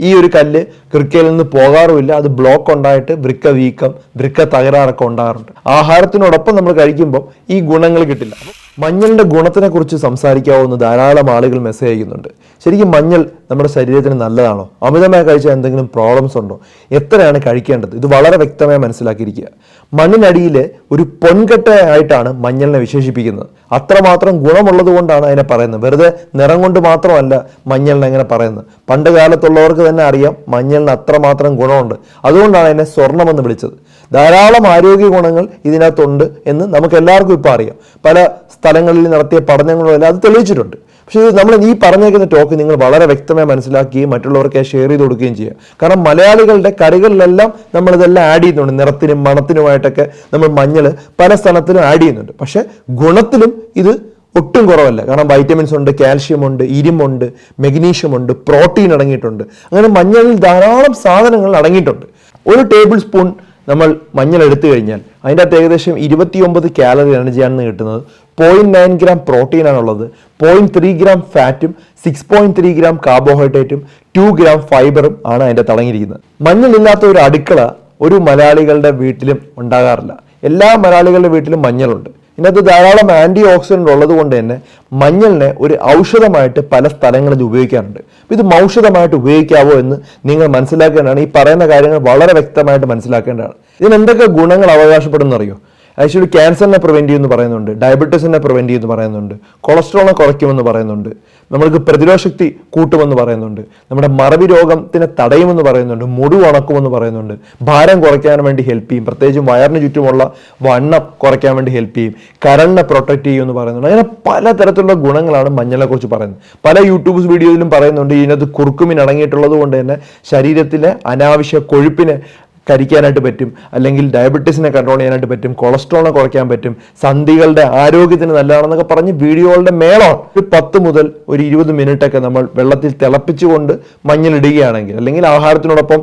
ഈ ഒരു കല്ല് വൃക്കയിൽ നിന്ന് പോകാറുമില്ല. അത് ബ്ലോക്ക് ഉണ്ടായിട്ട് വൃക്ക വീക്കം വൃക്ക തകരാറൊക്കെ ഉണ്ടാകാറുണ്ട്. ആഹാരത്തിനോടൊപ്പം നമ്മൾ കഴിക്കുമ്പോൾ ഈ ഗുണങ്ങൾ കിട്ടില്ല. മഞ്ഞളിന്റെ ഗുണത്തിനെ കുറിച്ച് സംസാരിക്കാവുന്ന ധാരാളം ആളുകൾ മെസ്സേജ് അയക്കുന്നുണ്ട്. ശരിക്കും മഞ്ഞൾ നമ്മുടെ ശരീരത്തിന് നല്ലതാണോ? അമിതമായി കഴിച്ചാൽ എന്തെങ്കിലും പ്രോബ്ലംസ് ഉണ്ടോ? എത്രയാണ് കഴിക്കേണ്ടത്? ഇത് വളരെ വ്യക്തമായി മനസ്സിലാക്കിയിരിക്കുക. മണ്ണിനടിയിൽ ഒരു പൊൻകെട്ടയായിട്ടാണ് മഞ്ഞളിനെ വിശേഷിപ്പിക്കുന്നത്. അത്രമാത്രം ഗുണമുള്ളത് കൊണ്ടാണ് അതിനെ പറയുന്നത്. വെറുതെ നിറം കൊണ്ട് മാത്രമല്ല മഞ്ഞളിനെ അങ്ങനെ പറയുന്നത്. പണ്ട് കാലത്തുള്ളവർക്ക് തന്നെ അറിയാം മഞ്ഞളിന് അത്രമാത്രം ഗുണമുണ്ട്. അതുകൊണ്ടാണ് അതിനെ സ്വർണമെന്ന് വിളിച്ചത്. ധാരാളം ആരോഗ്യ ഗുണങ്ങൾ ഇതിനകത്തുണ്ട് എന്ന് നമുക്ക് എല്ലാവർക്കും ഇപ്പോൾ അറിയാം. പല സ്ഥലങ്ങളിൽ നടത്തിയ പഠനങ്ങളും അത് തെളിയിച്ചിട്ടുണ്ട്. പക്ഷേ നമ്മൾ ഈ പറഞ്ഞേക്കുന്ന ടോക്ക് നിങ്ങൾ വളരെ വ്യക്തമായി മനസ്സിലാക്കുകയും മറ്റുള്ളവർക്ക് ഷെയർ ചെയ്ത് കൊടുക്കുകയും ചെയ്യുക. കാരണം മലയാളികളുടെ കറികളിലെല്ലാം നമ്മളിതെല്ലാം ആഡ് ചെയ്യുന്നുണ്ട്. നിറത്തിനും മണത്തിനുമായിട്ടൊക്കെ നമ്മൾ മഞ്ഞൾ പല സ്ഥലത്തിലും ആഡ് ചെയ്യുന്നുണ്ട്. പക്ഷേ ഗുണത്തിലും ഇത് ഒട്ടും കുറവല്ല. കാരണം വൈറ്റമിൻസ് ഉണ്ട് കാൽഷ്യം ഉണ്ട് ഇരുമുണ്ട് മെഗ്നീഷ്യം ഉണ്ട് പ്രോട്ടീൻ അടങ്ങിയിട്ടുണ്ട്. അങ്ങനെ മഞ്ഞളിൽ ധാരാളം സാധനങ്ങൾ അടങ്ങിയിട്ടുണ്ട്. ഒരു ടേബിൾ സ്പൂൺ നമ്മൾ മഞ്ഞൾ എടുത്തു കഴിഞ്ഞാൽ അതിന്റെ അകത്ത് ഏകദേശം ഇരുപത്തിയൊമ്പത് കാലറി എനർജിയാണ് കിട്ടുന്നത്. പോയിന്റ് നയൻ ഗ്രാം പ്രോട്ടീനാണുള്ളത് പോയിന്റ് ത്രീ ഗ്രാം ഫാറ്റും സിക്സ് പോയിന്റ് ത്രീ ഗ്രാം കാർബോഹൈഡ്രേറ്റും ടു ഗ്രാം ഫൈബറും ആണ് അതിന്റെ തടങ്ങിയിരിക്കുന്നത്. മഞ്ഞളില്ലാത്ത ഒരു അടുക്കള ഒരു മലയാളികളുടെ വീട്ടിലും ഉണ്ടാകാറില്ല. എല്ലാ മലയാളികളുടെ വീട്ടിലും മഞ്ഞളുണ്ട്. ഇതിനകത്ത് ധാരാളം ആന്റി ഓക്സിഡന്റ് ഉള്ളത് കൊണ്ട് തന്നെ മഞ്ഞളിനെ ഒരു ഔഷധമായിട്ട് പല സ്ഥലങ്ങളിൽ ഉപയോഗിക്കാറുണ്ട്. ഇത് ഔഷധമായിട്ട് ഉപയോഗിക്കാവോ എന്ന് നിങ്ങൾ മനസ്സിലാക്കേണ്ടതാണ്. ഈ പറയുന്ന കാര്യങ്ങൾ വളരെ വ്യക്തമായിട്ട് മനസ്സിലാക്കേണ്ടതാണ്. ഇതിന് എന്തൊക്കെ ഗുണങ്ങൾ അവകാശപ്പെടുന്ന അറിയോ ആക്ച്വലി ക്യാൻസറിനെ പ്രിവെന്റ് ചെയ്യുമെന്ന് പറയുന്നുണ്ട്. ഡയബറ്റീസിനെ പ്രിവെന്റ് ചെയ്യുമെന്ന് പറയുന്നുണ്ട്. കൊളസ്ട്രോളിനെ കുറയ്ക്കുമെന്ന് പറയുന്നുണ്ട്. നമ്മൾക്ക് പ്രതിരോധശക്തി കൂട്ടുമെന്ന് പറയുന്നുണ്ട്. നമ്മുടെ മറവി രോഗത്തിനെ തടയുമെന്ന് പറയുന്നുണ്ട്. മുടി ഉണക്കുമെന്ന് പറയുന്നുണ്ട്. ഭാരം കുറയ്ക്കാൻ വേണ്ടി ഹെൽപ്പ് ചെയ്യും. പ്രത്യേകിച്ചും വയറിന് ചുറ്റുമുള്ള വണ്ണം കുറയ്ക്കാൻ വേണ്ടി ഹെൽപ്പ് ചെയ്യും. കരളിനെ പ്രൊട്ടക്റ്റ് ചെയ്യുമെന്ന് പറയുന്നുണ്ട്. അങ്ങനെ പലതരത്തിലുള്ള ഗുണങ്ങളാണ് മഞ്ഞളെക്കുറിച്ച് പറയുന്നത്. പല യൂട്യൂബ് വീഡിയോയിലും പറയുന്നുണ്ട് ഇതിനകത്ത് കുറുക്കുമിൻ അടങ്ങിയിട്ടുള്ളത് കൊണ്ട് തന്നെ ശരീരത്തിലെ അനാവശ്യ കൊഴുപ്പിനെ കരിക്കാനായിട്ട് പറ്റും അല്ലെങ്കിൽ ഡയബറ്റീസിനെ കൺട്രോൾ ചെയ്യാനായിട്ട് പറ്റും കൊളസ്ട്രോളിനെ കുറയ്ക്കാൻ പറ്റും സന്ധികളുടെ ആരോഗ്യത്തിന് നല്ലതാണെന്നൊക്കെ പറഞ്ഞ് വീഡിയോകളുടെ മേളോ ഒരു പത്ത് മുതൽ ഒരു ഇരുപത് മിനിറ്റ് ഒക്കെ നമ്മൾ വെള്ളത്തിൽ തിളപ്പിച്ചുകൊണ്ട് മഞ്ഞളിടുകയാണെങ്കിൽ അല്ലെങ്കിൽ ആഹാരത്തിനോടൊപ്പം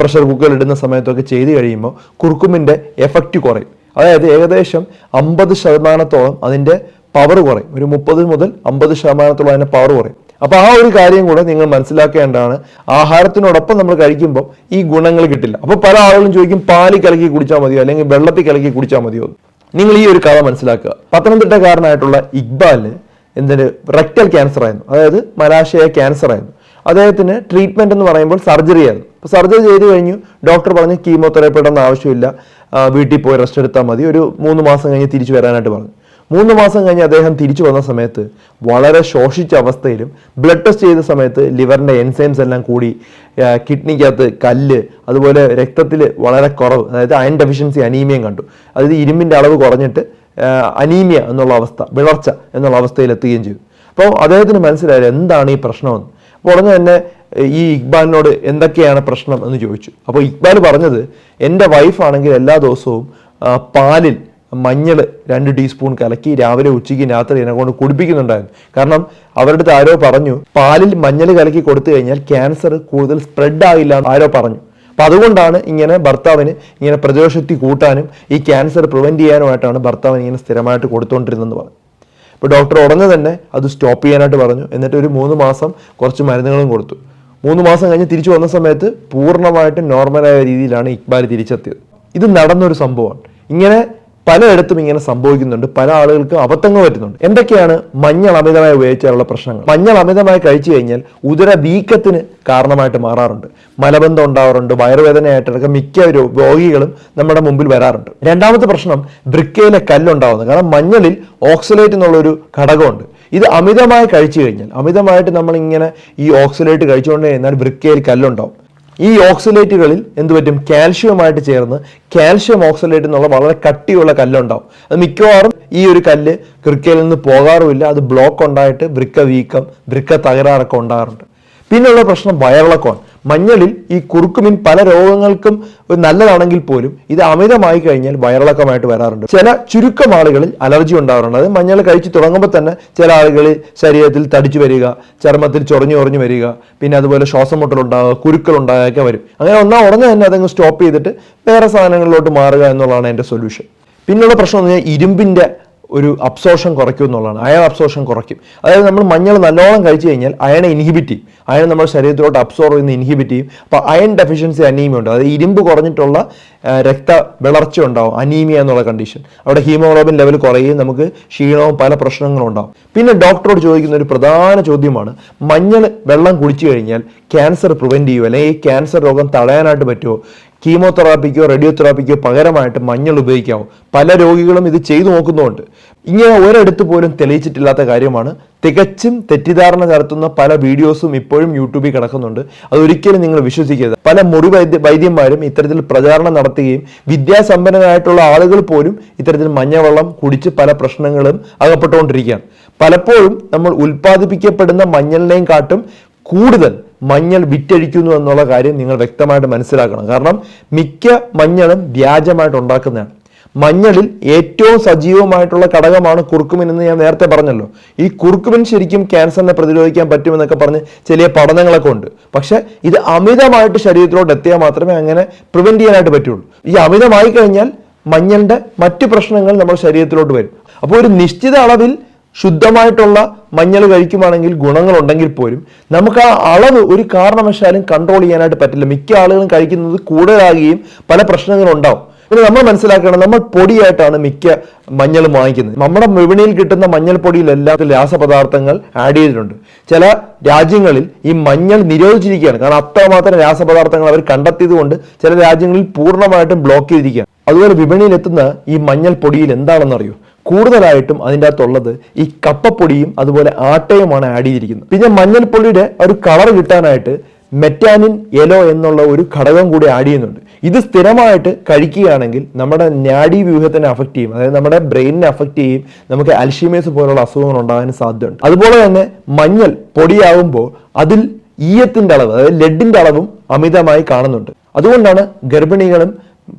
പ്രഷർ കുക്കറിൽ ഇടുന്ന സമയത്തൊക്കെ ചെയ്ത് കഴിയുമ്പോൾ കുറുക്കുമിന്റെ എഫക്റ്റ് കുറയും. അതായത് ഏകദേശം അമ്പത് ശതമാനത്തോളം അതിന്റെ പവർ കുറയും. ഒരു മുപ്പത് മുതൽ അമ്പത് ശതമാനത്തോളം അതിന്റെ പവർ കുറയും. അപ്പോൾ ആ ഒരു കാര്യം കൂടെ നിങ്ങൾ മനസ്സിലാക്കേണ്ടതാണ്. ആഹാരത്തിനോടൊപ്പം നമ്മൾ കഴിക്കുമ്പോൾ ഈ ഗുണങ്ങൾ കിട്ടില്ല. അപ്പോൾ പല ആളുകളും ചോദിക്കും പാൽ കലക്കി കുടിച്ചാൽ മതിയോ? അല്ലെങ്കിൽ വെള്ളത്തിൽ കലക്കി കുടിച്ചാൽ മതിയോ? നിങ്ങൾ ഈ ഒരു കഥ മനസ്സിലാക്കുക. പത്തനംതിട്ടക്കാരനായിട്ടുള്ള ഇക്ബാലിന് എന്തിന്? റെക്ടൽ ക്യാൻസർ ആയിരുന്നു അതായത് മലാശയ ക്യാൻസർ ആയിരുന്നു അദ്ദേഹത്തിന് ട്രീറ്റ്മെന്റ് എന്ന് പറയുമ്പോൾ സർജറി ആയിരുന്നു. അപ്പോൾ സർജറി ചെയ്ത് കഴിഞ്ഞു. ഡോക്ടർ പറഞ്ഞ് കീമോതെറാപ്പിയുടെ ഒന്നും ആവശ്യമില്ല. വീട്ടിൽ പോയി റെസ്റ്റ് എടുത്താൽ മതി. ഒരു മൂന്ന് മാസം കഴിഞ്ഞ് തിരിച്ചു വരാനായിട്ട് പറഞ്ഞു. മൂന്ന് മാസം കഴിഞ്ഞ് അദ്ദേഹം തിരിച്ചു വന്ന സമയത്ത് വളരെ ശോഷിച്ച അവസ്ഥയിലും ബ്ലഡ് ടെസ്റ്റ് ചെയ്ത സമയത്ത് ലിവറിന്റെ എൻസൈംസ് എല്ലാം കൂടി കിഡ്നിക്കകത്ത് കല്ല് അതുപോലെ രക്തത്തിൽ വളരെ കുറവ് അതായത് അയൺ ഡെഫിഷ്യൻസി അനീമിയം കണ്ടു. അതായത് ഇരുമ്പിന്റെ അളവ് കുറഞ്ഞിട്ട് അനീമിയ എന്നുള്ള അവസ്ഥ വിളർച്ച എന്നുള്ള അവസ്ഥയിൽ എത്തുകയും ചെയ്തു. അപ്പോൾ അദ്ദേഹത്തിന് മനസ്സിലായത് എന്താണ് ഈ പ്രശ്നമെന്ന്. അപ്പോൾ ഉടനെ തന്നെ ഈ ഇക്ബാലിനോട് എന്തൊക്കെയാണ് പ്രശ്നം എന്ന് ചോദിച്ചു. അപ്പോൾ ഇക്ബാൽ പറഞ്ഞത് എന്റെ വൈഫാണെങ്കിൽ എല്ലാ ദിവസവും പാലിൽ മഞ്ഞൾ രണ്ട് ടീസ്പൂൺ കലക്കി രാവിലെ ഉച്ചയ്ക്ക് രാത്രി എന്നെ കൊണ്ട് കുടിപ്പിക്കുന്നുണ്ടായിരുന്നു. കാരണം അവരുടെ ആരോ പറഞ്ഞു പാലിൽ മഞ്ഞൾ കലക്കി കൊടുത്തു കഴിഞ്ഞാൽ ക്യാൻസർ കൂടുതൽ സ്പ്രെഡ് ആയില്ല എന്ന് ആരോ പറഞ്ഞു. അപ്പം അതുകൊണ്ടാണ് ഇങ്ങനെ ഭർത്താവിന് ഇങ്ങനെ പ്രതിരോധശക്തി കൂട്ടാനും ഈ ക്യാൻസർ പ്രിവെന്റ് ചെയ്യാനുമായിട്ടാണ് ഭർത്താവിന് ഇങ്ങനെ സ്ഥിരമായിട്ട് കൊടുത്തുകൊണ്ടിരുന്നതെന്ന് പറഞ്ഞു അപ്പോൾ ഡോക്ടർ ഉടനെ തന്നെ അത് സ്റ്റോപ്പ് ചെയ്യാനായിട്ട് പറഞ്ഞു. എന്നിട്ട് ഒരു മൂന്ന് മാസം കുറച്ച് മരുന്നുകളും കൊടുത്തു. മൂന്ന് മാസം കഴിഞ്ഞ് തിരിച്ചു വന്ന സമയത്ത് പൂർണമായിട്ടും നോർമലായ രീതിയിലാണ് ഇക്ബാൽ തിരിച്ചെത്തിയത്. ഇത് നടന്നൊരു സംഭവമാണ്. ഇങ്ങനെ പലയിടത്തും ഇങ്ങനെ സംഭവിക്കുന്നുണ്ട്. പല ആളുകൾക്കും അബദ്ധങ്ങൾ പറ്റുന്നുണ്ട്. എന്തൊക്കെയാണ് മഞ്ഞൾ അമിതമായി ഉപയോഗിച്ചാലുള്ള പ്രശ്നങ്ങൾ? മഞ്ഞൾ അമിതമായി കഴിച്ചു കഴിഞ്ഞാൽ ഉദര വീക്കത്തിന് കാരണമായിട്ട് മാറാറുണ്ട്. മലബന്ധം ഉണ്ടാവാറുണ്ട് വയറുവേദനയായിട്ടൊക്കെ മിക്ക രോഗികളും നമ്മുടെ മുമ്പിൽ വരാറുണ്ട്. രണ്ടാമത്തെ പ്രശ്നം വൃക്കയിലെ കല്ലുണ്ടാവുന്നത്. കാരണം മഞ്ഞളിൽ ഓക്സലേറ്റ് എന്നുള്ളൊരു ഘടകമുണ്ട്. ഇത് അമിതമായി കഴിച്ചു കഴിഞ്ഞാൽ അമിതമായിട്ട് നമ്മൾ ഇങ്ങനെ ഈ ഓക്സലേറ്റ് കഴിച്ചുകൊണ്ട് കഴിഞ്ഞാൽ വൃക്കയിൽ കല്ലുണ്ടാവും. ഈ ഓക്സലേറ്റുകളിൽ എന്ത് പറ്റും? കാൽഷ്യവുമായിട്ട് ചേർന്ന് കാൽഷ്യം ഓക്സലേറ്റ് എന്നുള്ള വളരെ കട്ടിയുള്ള കല്ലുണ്ടാവും. അത് മിക്കവാറും ഈ ഒരു കല്ല് വൃക്കയിൽ നിന്ന് പോകാറുമില്ല. അത് ബ്ലോക്ക് ഉണ്ടായിട്ട് വൃക്ക വീക്കം വൃക്ക തകരാറൊക്കെ ഉണ്ടാകാറുണ്ട്. പിന്നെയുള്ള പ്രശ്നം വയറിളക്കമാണ്. മഞ്ഞളിൽ ഈ കുറുക്കുമിൻ പല രോഗങ്ങൾക്കും നല്ലതാണെങ്കിൽ പോലും ഇത് അമിതമായി കഴിഞ്ഞാൽ വയറിളക്കമായിട്ട് വരാറുണ്ട്. ചില ചുരുക്കം ആളുകളിൽ അലർജി ഉണ്ടാവാറുണ്ട്. അത് മഞ്ഞൾ കഴിച്ചു തുടങ്ങുമ്പോൾ തന്നെ ചില ആളുകളിൽ ശരീരത്തിൽ തടിച്ചു വരിക ചർമ്മത്തിൽ ചൊറഞ്ഞു ഉറഞ്ഞു വരിക പിന്നെ അതുപോലെ ശ്വാസം മുട്ടലുണ്ടാകുക കുരുക്കൾ ഉണ്ടാകുക വരും. അങ്ങനെ ഒന്നാ ഉറഞ്ഞ തന്നെ അതങ്ങ് സ്റ്റോപ്പ് ചെയ്തിട്ട് വേറെ സാധനങ്ങളിലോട്ട് മാറുക എന്നുള്ളതാണ് എന്റെ സൊല്യൂഷൻ. പിന്നെയുള്ള പ്രശ്നം എന്ന് പറഞ്ഞാൽ ഇരുമ്പിന്റെ ഒരു അബ്സോർഷൻ കുറയ്ക്കും എന്നുള്ളതാണ്. അയൺ അബ്സോർഷൻ കുറയ്ക്കും. അതായത് നമ്മൾ മഞ്ഞൾ നല്ലോണം കഴിച്ചു കഴിഞ്ഞാൽ അയണെ ഇൻഹിബിറ്റ് ചെയ്യും. അയൺ നമ്മുടെ ശരീരത്തിലോട്ട് അബ്സോർവ് ചെയ്യുന്ന ഇൻഹിബിറ്റ് ചെയ്യും. അപ്പോൾ അയൺ ഡെഫിഷ്യൻസി അനീമിയ ഉണ്ട്. അതായത് ഇരുമ്പ് കുറഞ്ഞിട്ടുള്ള രക്ത വിളർച്ച ഉണ്ടാവും അനീമിയ എന്നുള്ള കണ്ടീഷൻ അവിടെ ഹീമോഗ്ലോബിൻ ലെവൽ കുറയുകയും നമുക്ക് ക്ഷീണവും പല പ്രശ്നങ്ങളും ഉണ്ടാവും. പിന്നെ ഡോക്ടറോട് ചോദിക്കുന്ന ഒരു പ്രധാന ചോദ്യമാണ് മഞ്ഞൾ വെള്ളം കുടിച്ചു കഴിഞ്ഞാൽ ക്യാൻസർ പ്രിവെന്റ് ചെയ്യുമോ അല്ലെങ്കിൽ ക്യാൻസർ രോഗം തടയാനായിട്ട് പറ്റുമോ കീമോതെറാപ്പിക്കോ റേഡിയോതെറാപ്പിക്കോ പകരമായിട്ട് മഞ്ഞൾ ഉപയോഗിക്കാവും. പല രോഗികളും ഇത് ചെയ്തു നോക്കുന്നുണ്ട് ഇങ്ങനെ ഒരിടത്ത് പോലും തെളിയിച്ചിട്ടില്ലാത്ത കാര്യമാണ്. തികച്ചും തെറ്റിദ്ധാരണ നടത്തുന്ന പല വീഡിയോസും ഇപ്പോഴും യൂട്യൂബിൽ കിടക്കുന്നുണ്ട്. അതൊരിക്കലും നിങ്ങൾ വിശ്വസിക്കരുത്. പല മുറി വൈദ്യ വൈദ്യന്മാരും ഇത്തരത്തിൽ പ്രചാരണം നടത്തുകയും വിദ്യാസമ്പന്നരായിട്ടുള്ള ആളുകൾ പോലും ഇത്തരത്തിൽ മഞ്ഞവെള്ളം കുടിച്ച് പല പ്രശ്നങ്ങളും അകപ്പെട്ടുകൊണ്ടിരിക്കുകയാണ്. പലപ്പോഴും നമ്മൾ ഉൽപ്പാദിപ്പിക്കപ്പെടുന്ന മഞ്ഞളിനെയും കാട്ടും കൂടുതൽ മഞ്ഞൾ വിറ്റഴിക്കുന്നു എന്നുള്ള കാര്യം നിങ്ങൾ വ്യക്തമായിട്ട് മനസ്സിലാക്കണം. കാരണം മിക്ക മഞ്ഞളും വ്യാജമായിട്ട് ഉണ്ടാക്കുന്നതാണ്. മഞ്ഞളിൽ ഏറ്റവും സജീവമായിട്ടുള്ള ഘടകമാണ് കുറുക്കുമിൻ എന്ന് ഞാൻ നേരത്തെ പറഞ്ഞല്ലോ. ഈ കുറുക്കുമിൻ ശരിക്കും ക്യാൻസറിനെ പ്രതിരോധിക്കാൻ പറ്റുമെന്നൊക്കെ പറഞ്ഞ് ചെറിയ പഠനങ്ങളൊക്കെ ഉണ്ട്. പക്ഷേ ഇത് അമിതമായിട്ട് ശരീരത്തിലോട്ട് എത്തിയാൽ മാത്രമേ അങ്ങനെ പ്രിവെന്റ് ചെയ്യാനായിട്ട് പറ്റുള്ളൂ. ഈ അമിതമായി കഴിഞ്ഞാൽ മഞ്ഞളിന്റെ മറ്റു പ്രശ്നങ്ങൾ നമ്മുടെ ശരീരത്തിലോട്ട് വരും. അപ്പോൾ ഒരു നിശ്ചിത അളവിൽ ശുദ്ധമായിട്ടുള്ള മഞ്ഞൾ കഴിക്കുവാണെങ്കിൽ ഗുണങ്ങളുണ്ടെങ്കിൽ പോലും നമുക്ക് ആ അളവ് ഒരു കാരണവശാലും കൺട്രോൾ ചെയ്യാനായിട്ട് പറ്റില്ല. മിക്ക ആളുകളും കഴിക്കുന്നത് കൂടുതലാകുകയും പല പ്രശ്നങ്ങളും ഉണ്ടാവും. പിന്നെ നമ്മൾ മനസ്സിലാക്കണം നമ്മൾ പൊടിയായിട്ടാണ് മിക്ക മഞ്ഞൾ വാങ്ങിക്കുന്നത്. നമ്മുടെ വിപണിയിൽ കിട്ടുന്ന മഞ്ഞൾ പൊടിയിലെല്ലാം രാസപദാർത്ഥങ്ങൾ ആഡ് ചെയ്തിട്ടുണ്ട്. ചില രാജ്യങ്ങളിൽ ഈ മഞ്ഞൾ നിരോധിച്ചിരിക്കുകയാണ്. കാരണം അത്രമാത്രം രാസപദാർത്ഥങ്ങൾ അവർ കണ്ടെത്തിയത് കൊണ്ട് ചില രാജ്യങ്ങളിൽ പൂർണമായിട്ടും ബ്ലോക്ക് ചെയ്തിരിക്കുകയാണ്. അതുപോലെ വിപണിയിൽ എത്തുന്ന ഈ മഞ്ഞൾ പൊടിയിൽ എന്താണെന്ന് അറിയോ കൂടുതലായിട്ടും അതിന്റെ അകത്തുള്ളത് ഈ കപ്പപ്പൊടിയും അതുപോലെ ആട്ടയുമാണ് ആഡ് ചെയ്തിരിക്കുന്നത്. പിന്നെ മഞ്ഞൾപ്പൊടിയുടെ ഒരു കളർ കിട്ടാനായിട്ട് മെറ്റാനിൻ യെലോ എന്നുള്ള ഒരു ഘടകം കൂടി ആഡ് ചെയ്യുന്നുണ്ട്. ഇത് സ്ഥിരമായിട്ട് കഴിക്കുകയാണെങ്കിൽ നമ്മുടെ നാഡി വ്യൂഹത്തിനെ അഫക്റ്റ് ചെയ്യും. അതായത് നമ്മുടെ ബ്രെയിനിനെ അഫക്റ്റ് ചെയ്യും. നമുക്ക് അൽഷിമേഴ്സ് പോലുള്ള അസുഖങ്ങൾ ഉണ്ടാകാൻ സാധ്യതയുണ്ട്. അതുപോലെ തന്നെ മഞ്ഞൾ പൊടിയാകുമ്പോൾ അതിൽ ഈയത്തിന്റെ അളവ് അതായത് ലെഡിന്റെ അളവും അമിതമായി കാണുന്നുണ്ട്. അതുകൊണ്ടാണ് ഗർഭിണികളും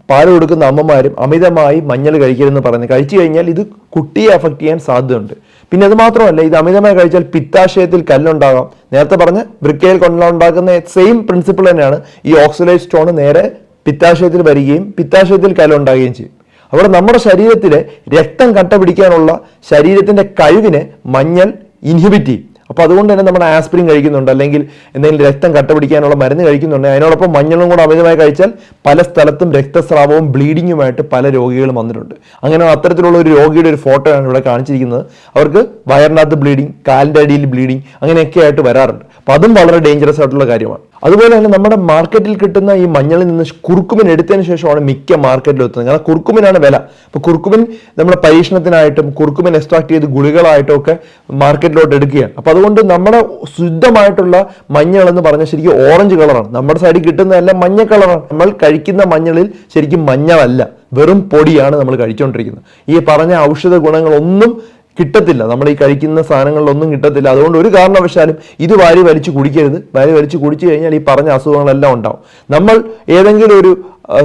പാൽ കൊടുക്കുന്ന അമ്മമാരും അമിതമായി മഞ്ഞൾ കഴിക്കരുതെന്ന് പറയുന്നത്. കഴിച്ചു കഴിഞ്ഞാൽ ഇത് കുട്ടിയെ അഫക്റ്റ് ചെയ്യാൻ സാധ്യതയുണ്ട്. പിന്നെ അത് മാത്രമല്ല ഇത് അമിതമായി കഴിച്ചാൽ പിത്താശയത്തിൽ കല്ലുണ്ടാകാം. നേരത്തെ പറഞ്ഞ വൃക്കയിൽ കൊണ്ടുണ്ടാക്കുന്ന സെയിം പ്രിൻസിപ്പിൾ തന്നെയാണ് ഈ ഓക്സിഡൈസ് സ്റ്റോൺ നേരെ പിത്താശയത്തിൽ വരികയും പിത്താശയത്തിൽ കല്ലുണ്ടാകുകയും ചെയ്യും. അവിടെ നമ്മുടെ ശരീരത്തിലെ രക്തം കട്ട പിടിക്കാനുള്ള ശരീരത്തിന്റെ കഴിവിനെ മഞ്ഞൾ ഇൻഹിബിറ്റ് ചെയ്യും. അപ്പോൾ അതുകൊണ്ട് തന്നെ നമ്മുടെ ആസ്പിരിൻ കഴിക്കുന്നുണ്ട്. അല്ലെങ്കിൽ എന്തെങ്കിലും രക്തം കട്ട പിടിക്കാനുള്ള മരുന്ന് കഴിക്കുന്നുണ്ട്. അതിനോടൊപ്പം മഞ്ഞളും കൂടെ അമിതമായി കഴിച്ചാൽ പല സ്ഥലത്തും രക്തസ്രാവവും ബ്ലീഡിങ്ങുമായിട്ട് പല രോഗികളും വന്നിട്ടുണ്ട്. അങ്ങനെ അത്തരത്തിലുള്ള ഒരു രോഗിയുടെ ഒരു ഫോട്ടോയാണ് ഇവിടെ കാണിച്ചിരിക്കുന്നത്. അവർക്ക് വയറിനകത്ത് ബ്ലീഡിങ് കാലിന്റെ അടിയിൽ ബ്ലീഡിങ് അങ്ങനെയൊക്കെ ആയിട്ട് വരാറുണ്ട്. അപ്പോൾ അതും വളരെ ഡേഞ്ചറസ് ആയിട്ടുള്ള കാര്യമാണ്. അതുപോലെ തന്നെ നമ്മുടെ മാർക്കറ്റിൽ കിട്ടുന്ന ഈ മഞ്ഞളിൽ നിന്ന് കുർക്കുമിൻ എടുത്തതിന് ശേഷമാണ് മിക്ക മാർക്കറ്റിലും എത്തുന്നത്. കാരണം കുറുക്കുമിനാണ് വില. അപ്പോൾ കുർക്കുമിൻ നമ്മുടെ പരീക്ഷണത്തിനായിട്ടും കുർക്കുമിൻ എക്സ്ട്രാക്ട് ചെയ്ത് ഗുളികളായിട്ടും ഒക്കെ മാർക്കറ്റിലോട്ട് എടുക്കുകയാണ്. അപ്പോൾ അതുകൊണ്ട് നമ്മുടെ ശുദ്ധമായിട്ടുള്ള മഞ്ഞൾ എന്ന് പറഞ്ഞാൽ ശരിക്കും ഓറഞ്ച് കളറാണ് നമ്മുടെ സൈഡിൽ കിട്ടുന്നതെല്ലാം മഞ്ഞ കളറാണ് നമ്മൾ കഴിക്കുന്ന മഞ്ഞളിൽ ശരിക്കും മഞ്ഞളല്ല. വെറും പൊടിയാണ് നമ്മൾ കഴിച്ചുകൊണ്ടിരിക്കുന്നത്. ഈ പറഞ്ഞ ഔഷധ ഗുണങ്ങളൊന്നും കിട്ടത്തില്ല. നമ്മൾ ഈ കഴിക്കുന്ന സാധനങ്ങളിലൊന്നും കിട്ടത്തില്ല. അതുകൊണ്ട് ഒരു കാരണവശാലും ഇത് വാരി വലിച്ചു കുടിക്കരുത്. വാരി വലിച്ചു കുടിച്ചു കഴിഞ്ഞാൽ ഈ പറഞ്ഞ അസുഖങ്ങളെല്ലാം ഉണ്ടാവും. നമ്മൾ ഏതെങ്കിലും ഒരു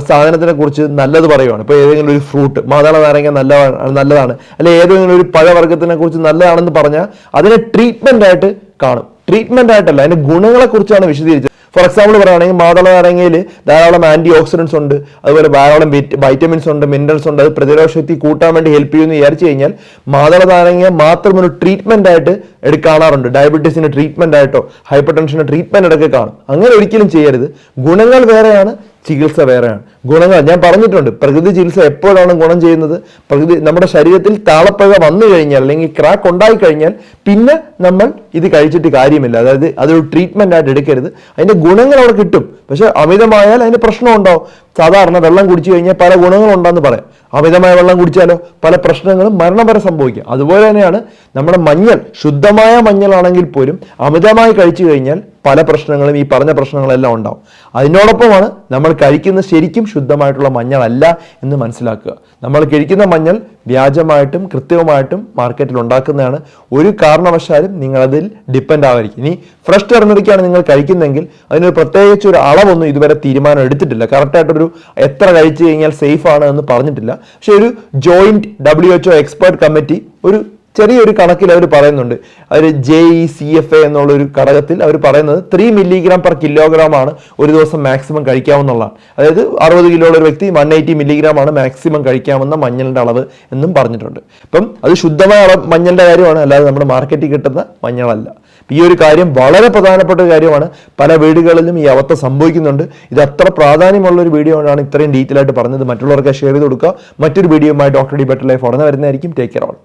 സാധനത്തിനെ കുറിച്ച് നല്ലത് പറയുവാണ്. ഇപ്പോൾ ഏതെങ്കിലും ഒരു ഫ്രൂട്ട് മാതള നാരങ്ങ നല്ല നല്ലതാണ്. അല്ലെ ഏതെങ്കിലും ഒരു പഴവർഗത്തിനെ കുറിച്ച് നല്ലതാണെന്ന് പറഞ്ഞാൽ അതിനെ ട്രീറ്റ്മെന്റ് ആയിട്ട് കാണും. ട്രീറ്റ്മെന്റ് ആയിട്ടല്ല അതിന്റെ ഗുണങ്ങളെക്കുറിച്ചാണ് വിശദീകരിച്ചത്. ഫോർ എക്സാമ്പിൾ പറയുകയാണെങ്കിൽ മാതള നാരങ്ങയിൽ ധാരാളം ആന്റി ഓക്സിഡൻസ് ഉണ്ട് അതുപോലെ ധാരാളം വൈറ്റമിൻസ് ഉണ്ട് മിനറൽസ് ഉണ്ട് അത് പ്രതിരോധ ശക്തി കൂട്ടാൻ വേണ്ടി ഹെൽപ്പ് ചെയ്യുമെന്ന് വിചാരിച്ചു കഴിഞ്ഞാൽ മാതള നാരങ്ങ മാത്രം ഒരു ട്രീറ്റ്മെന്റ് ആയിട്ട് എടു കാണാറുണ്ട് ഡയബറ്റീസിന് ട്രീറ്റ്മെന്റ് ആയിട്ടോ ഹൈപ്പർ ടെൻഷന് ട്രീറ്റ്മെന്റ് ഇടയ്ക്ക് കാണും. അങ്ങനെ ഒരിക്കലും ചെയ്യരുത്. ഗുണങ്ങൾ വേറെയാണ് ചികിത്സ വേറെയാണ്. ഗുണങ്ങൾ ഞാൻ പറഞ്ഞിട്ടുണ്ട് പ്രകൃതി ചികിത്സ എപ്പോഴാണ് ഗുണം ചെയ്യുന്നത്? പ്രകൃതി നമ്മുടെ ശരീരത്തിൽ താളപ്പഴ വന്നു കഴിഞ്ഞാൽ അല്ലെങ്കിൽ ക്രാക്ക് ഉണ്ടായി കഴിഞ്ഞാൽ പിന്നെ നമ്മൾ ഇത് കഴിച്ചിട്ട് കാര്യമില്ല. അതായത് അതൊരു ട്രീറ്റ്മെന്റ് ആയിട്ട് എടുക്കരുത്. അതിന്റെ ഗുണങ്ങൾ അവിടെ കിട്ടും. പക്ഷെ അമിതമായാൽ അതിന് പ്രശ്നം ഉണ്ടാവും സാധാരണ വെള്ളം കുടിച്ചു കഴിഞ്ഞാൽ പല ഗുണങ്ങളുണ്ടെന്ന് പറയാം. അമിതമായ വെള്ളം കുടിച്ചാലോ? പല പ്രശ്നങ്ങളും മരണം വരെ സംഭവിക്കും. അതുപോലെ തന്നെയാണ് നമ്മുടെ മഞ്ഞൾ ശുദ്ധമായ മഞ്ഞളാണെങ്കിൽ പോലും അമിതമായി കഴിച്ചു കഴിഞ്ഞാൽ പല പ്രശ്നങ്ങളും ഈ പറഞ്ഞ പ്രശ്നങ്ങളെല്ലാം ഉണ്ടാവും. അതിനോടൊപ്പമാണ് നമ്മൾ കഴിക്കുന്ന ശരിക്കും ശുദ്ധമായിട്ടുള്ള മഞ്ഞളല്ല എന്ന് മനസ്സിലാക്കുക. നമ്മൾ കഴിക്കുന്ന മഞ്ഞൾ വ്യാജമായിട്ടും കൃത്യമായിട്ടും മാർക്കറ്റിൽ ഉണ്ടാക്കുന്നതാണ്. ഒരു കാരണവശാലും നിങ്ങളതിൽ ഡിപ്പെൻഡ് ആവാതിരിക്കും. ഇനി ഫ്രഷ് ടെർമറിക്കാണ് നിങ്ങൾ കഴിക്കുന്നതെങ്കിൽ അതിനൊരു പ്രത്യേകിച്ച് ഒരു അളവൊന്നും ഇതുവരെ തീരുമാനം എടുത്തിട്ടില്ല. കറക്റ്റായിട്ടൊരു എത്ര കഴിച്ചു കഴിഞ്ഞാൽ സേഫ് ആണ് എന്ന് പറഞ്ഞിട്ടില്ല. പക്ഷേ ഒരു joint W H O expert committee ഒരു ചെറിയൊരു കണക്കിൽ അവർ പറയുന്നുണ്ട്. അവർ J E C F A എന്നുള്ള ഒരു ഘടകത്തിൽ അവർ പറയുന്നത് ത്രീ മില്ലിഗ്രാം പെർ കിലോഗ്രാം ആണ് ഒരു ദിവസം മാക്സിമം കഴിക്കാവുന്നതാണ്. അതായത് അറുപത് കിലോ ഉള്ള ഒരു വ്യക്തി വൺ എയ്റ്റി മില്ലിഗ്രാം ആണ് മാക്സിമം കഴിക്കാവുന്ന മഞ്ഞളിന്റെ അളവ് എന്നും പറഞ്ഞിട്ടുണ്ട്. അപ്പം അത് ശുദ്ധമായ അളവ് മഞ്ഞളിന്റെ കാര്യമാണ് അല്ലാതെ നമ്മുടെ മാർക്കറ്റിൽ കിട്ടുന്ന മഞ്ഞളല്ല. ഈ ഒരു കാര്യം വളരെ പ്രധാനപ്പെട്ട ഒരു കാര്യമാണ്. പല വീടുകളിലും ഈ അവസ്ഥ സംഭവിക്കുന്നുണ്ട്. ഇത് അത്ര പ്രാധാന്യമുള്ള ഒരു വീഡിയോ ആണ് ഇത്രയും ഡീറ്റെയിൽ ആയിട്ട് പറഞ്ഞത്. മറ്റുള്ളവർക്ക് ഷെയർ ചെയ്ത് കൊടുക്കുക. മറ്റൊരു വീഡിയോയുമായി ഡോക്ടർ ഡി ബെറ്റർ ലൈഫ് ഉടനെ വരുന്നതായിരിക്കും. Take care all